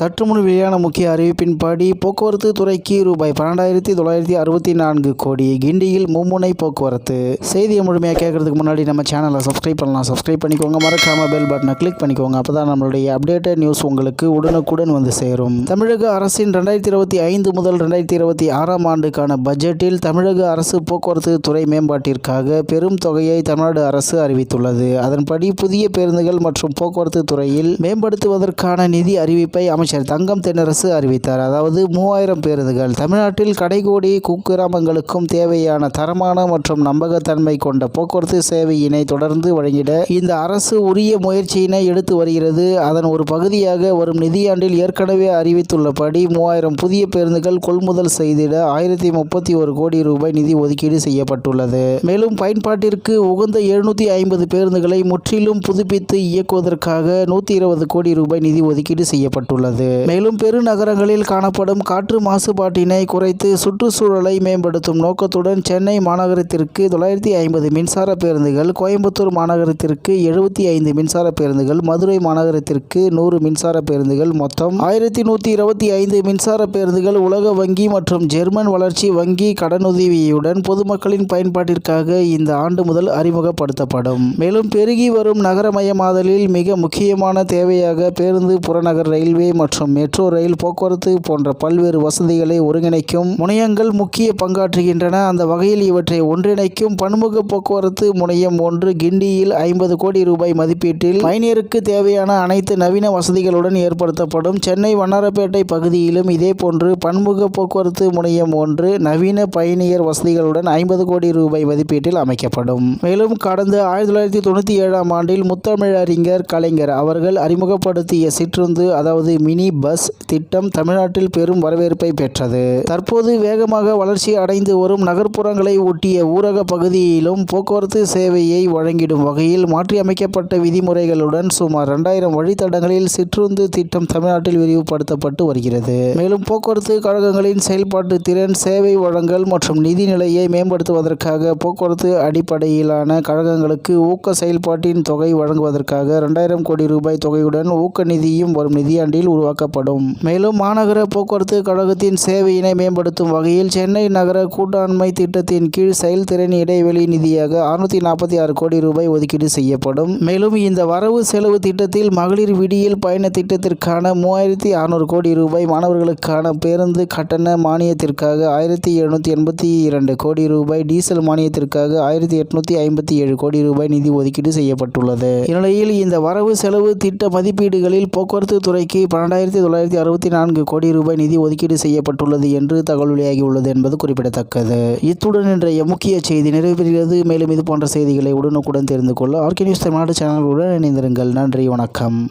சற்று முன் வெளியான முக்கிய அறிவிப்பின்படி போக்குவரத்து துறைக்கு ரூபாய் பன்னெண்டாயிரத்தி தொள்ளாயிரத்தி அறுபத்தி நான்கு கோடி கிண்டியில் மும்முனை போக்குவரத்து. செய்தியை முழுமையாக கேட்கறதுக்கு முன்னாடி நம்ம சேனலை சப்ஸ்கிரைப் பண்ணலாம். சப்ஸ்கிரைப் பண்ணிக்கோங்க. மறக்காம பெல் பட்டனை கிளிக் பண்ணிக்கோங்க. அப்போ தான் நம்மளுடைய அப்டேட்டட் நியூஸ் உங்களுக்கு உடனுக்குடன் வந்து சேரும். தமிழக அரசின் ரெண்டாயிரத்தி இருபத்தி ஐந்து முதல் ரெண்டாயிரத்தி இருபத்தி ஆறாம் ஆண்டுக்கான பட்ஜெட்டில் தமிழக அரசு போக்குவரத்து துறை மேம்பாட்டிற்காக பெரும் தொகையை தமிழ்நாடு அரசு அறிவித்துள்ளது. அதன்படி புதிய பேருந்துகள் மற்றும் போக்குவரத்து துறையில் மேம்படுத்துவதற்கான நிதி அறிவிப்பை அமைச்சர் தங்கம் தென்னரசு அறிவித்தார். அதாவது மூவாயிரம் பேருந்துகள் தமிழ்நாட்டில் கடைகோடி குக்கிராமங்களுக்கும் தேவையான தரமான மற்றும் நம்பகத்தன்மை கொண்ட போக்குவரத்து சேவையினை தொடர்ந்து வழங்கிட இந்த அரசு உரிய முயற்சியினை எடுத்து வருகிறது. அதன் ஒரு பகுதியாக வரும் நிதியாண்டில் ஏற்கனவே அறிவித்துள்ளபடி மூவாயிரம் புதிய பேருந்துகள் கொள்முதல் செய்திட ஆயிரத்தி முப்பத்தி ஒரு கோடி ரூபாய் நிதி ஒதுக்கீடு செய்யப்பட்டுள்ளது. மேலும் பயன்பாட்டிற்கு உகந்த எழுநூற்றி ஐம்பது பேருந்துகளை முற்றிலும் புதுப்பித்து இயக்குவதற்காக நூற்றி இருபது கோடி ரூபாய் நிதி ஒதுக்கீடு செய்யப்பட்டுள்ளது. மேலும் பெருநகரங்களில் காணப்படும் காற்று மாசுபாட்டினை குறைத்து சுற்றுச்சூழலை மேம்படுத்தும் நோக்கத்துடன் சென்னை மாநகரத்திற்கு தொள்ளாயிரத்தி ஐம்பது மின்சார பேருந்துகள் கோயம்புத்தூர் மாநகரத்திற்கு எழுபத்தி ஐந்து மின்சார பேருந்துகள் மதுரை மாநகரத்திற்கு நூறு மின்சார பேருந்துகள் மொத்தம் ஆயிரத்தி நூற்றி இருபத்தி ஐந்து மின்சார பேருந்துகள் உலக வங்கி மற்றும் ஜெர்மன் வளர்ச்சி வங்கி கடனுதவியுடன் பொதுமக்களின் பயன்பாட்டிற்காக இந்த ஆண்டு முதல் அறிமுகப்படுத்தப்படும். மேலும் பெருகி வரும் நகரமயமாதலில் மிக முக்கியமான தேவையாக பேருந்து புறநகர் ரயில்வே மற்றும் மற்றும் மெட்ரோ ரயில் போக்குவரத்து போன்ற பல்வேறு வசதிகளை ஒருங்கிணைக்கும் முனையங்கள் முக்கிய பங்காற்றுகின்றன. அந்த வகையில் இவற்றை ஒன்றிணைக்கும் பன்முக போக்குவரத்து முனையம் ஒன்று கிண்டியில் ஐம்பது கோடி ரூபாய் மதிப்பீட்டில் பயணியருக்கு தேவையான அனைத்து நவீன வசதிகளுடன் ஏற்படுத்தப்படும். சென்னை வண்ணாரப்பேட்டை பகுதியிலும் இதேபோன்று பன்முக போக்குவரத்து முனையம் ஒன்று நவீன பயணியர் வசதிகளுடன் ஐம்பது கோடி ரூபாய் மதிப்பீட்டில் அமைக்கப்படும். மேலும் கடந்த ஆயிரத்தி தொள்ளாயிரத்தி தொண்ணூற்றி ஏழாம் ஆண்டில் முத்தமிழறிஞர் கலைஞர் அவர்கள் அறிமுகப்படுத்திய சிற்றுந்து அதாவது மினி பஸ் திட்டம் தமிழ்நாட்டில் பெரும் வரவேற்பை பெற்றது. தற்போது வேகமாக வளர்ச்சி அடைந்து வரும் நகர்ப்புறங்களை ஒட்டிய ஊரக பகுதியிலும் போக்குவரத்து சேவையை வழங்கிடும் வகையில் மாற்றியமைக்கப்பட்ட விதிமுறைகளுடன் சுமார் இரண்டாயிரம் வழித்தடங்களில் சிற்றுந்து திட்டம் தமிழ்நாட்டில் விரிவுபடுத்தப்பட்டு வருகிறது. மேலும் போக்குவரத்து கழகங்களின் செயல்பாட்டு திறன் சேவை வழங்கல் மற்றும் நிதி நிலையை மேம்படுத்துவதற்காக போக்குவரத்து அடிப்படையிலான கழகங்களுக்கு ஊக்க செயல்பாட்டின் தொகை வழங்குவதற்காக இரண்டாயிரம் கோடி ரூபாய் தொகையுடன் ஊக்க நிதியும் வரும் நிதியாண்டில் உருவாக்கப்படும். மேலும் மாநகர போக்குவரத்து கழகத்தின் சேவையினை மேம்படுத்தும் வகையில் சென்னை நகர கூட்டாண்மை திட்டத்தின் கீழ் செயல்திறன் இடைவெளி நிதியாக அறுநூத்தி நாற்பத்தி ஆறு கோடி ரூபாய் ஒதுக்கீடு செய்யப்படும். மேலும் இந்த வரவு செலவு திட்டத்தில் மகளிர் விடியல் பயண திட்டத்திற்கான மூவாயிரத்தி அறுநூறு கோடி ரூபாய் மாணவர்களுக்கான பேருந்து கட்டண மானியத்திற்காக ஆயிரத்தி எழுநூற்றி எண்பத்தி இரண்டு கோடி ரூபாய் டீசல் மானியத்திற்காக ஆயிரத்தி எட்நூத்தி ஐம்பத்தி ஏழு கோடி ரூபாய் நிதி ஒதுக்கீடு செய்யப்பட்டுள்ளது. இந்நிலையில் இந்த வரவு செலவு திட்ட மதிப்பீடுகளில் போக்குவரத்து துறைக்கு இரண்டாயிரத்தி தொள்ளாயிரத்தி அறுபத்தி நான்கு கோடி ரூபாய் நிதி ஒதுக்கீடு செய்யப்பட்டுள்ளது என்று தகவல் வெளியாகியுள்ளது என்பது குறிப்பிடத்தக்கது. இத்துடன் இன்றைய முக்கிய செய்தி நிறைவு பெறுகிறது மேலும் இது போன்ற செய்திகளை உடனுக்குடன் தெரிந்து கொள்ள ஆர்கே நியூஸ் தமிழ்நாடு சேனலுடன் இணைந்திருங்கள். நன்றி வணக்கம்.